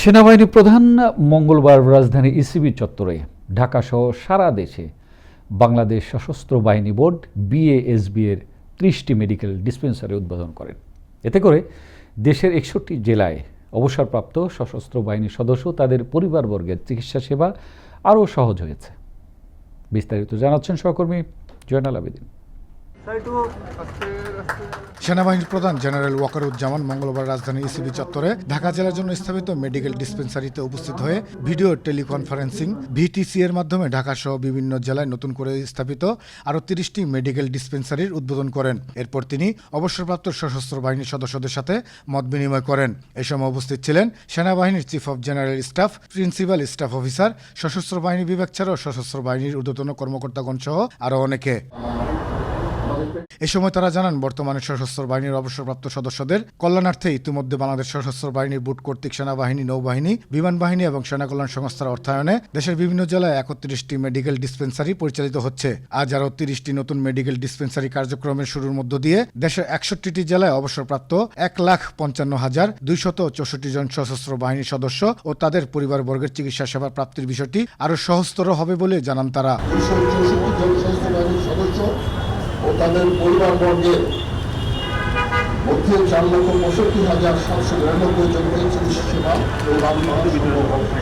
সেনাবাহিনী প্রধান মঙ্গলবার রাজধানী ইসিবি চত্বরে, ঢাকাসহ সারা দেশে বাংলাদেশ সশস্ত্র বাহিনী বোর্ড বিএএসবি এর ত্রিশটি মেডিকেল ডিসপেন্সারি উদ্বোধন করেন। এতে করে দেশের একষট্টি জেলায় অবসরপ্রাপ্ত সশস্ত্র বাহিনীর সদস্য তাদের পরিবারবর্গের চিকিৎসা সেবা আরও সহজ হয়েছে। বিস্তারিত জানাচ্ছেন সহকর্মী জয়নাল আবেদিন। সেনাবাহিনীর প্রধান জেনারেল ওয়াকারুজ্জামান মঙ্গলবার রাজধানী ইসিবি চত্বরে ঢাকা জেলার জন্য স্থাপিত মেডিকেল ডিসপেন্সারিতে উপস্থিত হয়ে ভিডিও টেলিকনফারেন্সিং, ভিটিসি এর মাধ্যমে ঢাকা সহ বিভিন্ন জেলায় নতুন করে স্থাপিত আরও তিরিশটি মেডিকেল ডিসপেন্সারির উদ্বোধন করেন। এরপর তিনি অবসরপ্রাপ্ত সশস্ত্র বাহিনীর সদস্যদের সাথে মত বিনিময় করেন। এ সময় উপস্থিত ছিলেন সেনাবাহিনীর chief of general staff, principal staff officer, সশস্ত্র বাহিনী বিভাগ ছাড়াও সশস্ত্র বাহিনীর ঊর্ধ্বতন কর্মকর্তাগণ সহ আরও অনেকে। এ সময় তারা জানান, বর্তমানে সশস্ত্র বাহিনীর অবসরপ্রাপ্ত সদস্যদের কল্যাণার্থে ইতিমধ্যে বাংলাদেশ সশস্ত্র বাহিনীর বুট কর্তৃক সেনাবাহিনী, নৌবাহিনী, বিমান বাহিনী এবং সেনা কল্যাণ সংস্থার অর্থায়নে দেশের বিভিন্ন জেলায় একত্রিশটি মেডিকেল ডিসপেন্সারি পরিচালিত হচ্ছে। আজ আরও তিরিশটি নতুন মেডিকেল ডিসপেন্সারি কার্যক্রমের শুরুর মধ্য দিয়ে দেশের একষট্টিটি জেলায় অবসরপ্রাপ্ত এক লাখ পঞ্চান্ন হাজার দুইশত চৌষট্টি জন সশস্ত্র বাহিনীর সদস্য ও তাদের পরিবারবর্গের চিকিৎসা সেবা প্রাপ্তির বিষয়টি আরও সহজতর হবে বলে জানান তারা। তাদের পরিবার পরিবারবর্গের মধ্যে চার লক্ষ পঁয়ষট্টি হাজার সাতশো নিরানব্বই জন সম্ভব হবে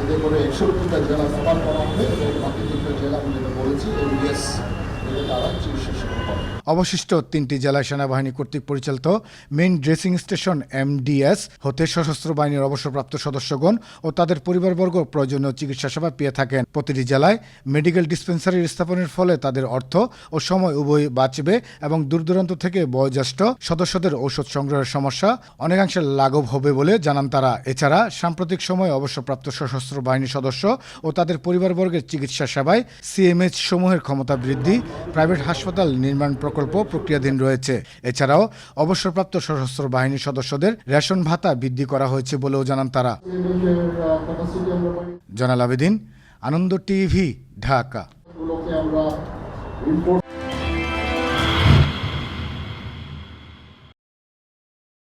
এতে করে একষট্টিটা জেলা কভার করা হবে এবং বাকি দুটো জেলা আমি যেটা বলেছি এমবিএস তারা চিকিৎসা অবশিষ্ট তিনটি জেলায় সেনাবাহিনী কর্তৃক পরিচালিত মেইন ড্রেসিং স্টেশন এমডিএস হতে সশস্ত্র বাহিনীর অবসরপ্রাপ্ত সদস্যগণ ও তাদের পরিবারবর্গ প্রয়োজনীয় চিকিৎসা সেবা পেয়ে থাকেন। প্রতিটি জেলায় মেডিকেল ডিসপেন্সারি স্থাপনের ফলে তাদের অর্থ ও সময় উভয় বাঁচবে এবং দূর দূরান্ত থেকে বয়োজ্যেষ্ঠ সদস্যদের ঔষধ সংগ্রহের সমস্যা অনেকাংশে লাঘব হবে বলে জানান তারা। এছাড়া সাম্প্রতিক সময়ে অবসরপ্রাপ্ত সশস্ত্র বাহিনী সদস্য ও তাদের পরিবারবর্গের চিকিৎসা সেবায় সিএমএইচ সমূহের ক্ষমতা বৃদ্ধি, প্রাইভেট হাসপাতাল নির্মাণ প্রকল্প প্রক্রিয়াধীন রয়েছে। এছাড়াও অবসরপ্রাপ্ত সশস্ত্র বাহিনীর সদস্যদের রেশন ভাতা বৃদ্ধি করা হয়েছে বলেও জানান তারা। জানাল আবেদিন, আনন্দ টিভি, ঢাকা।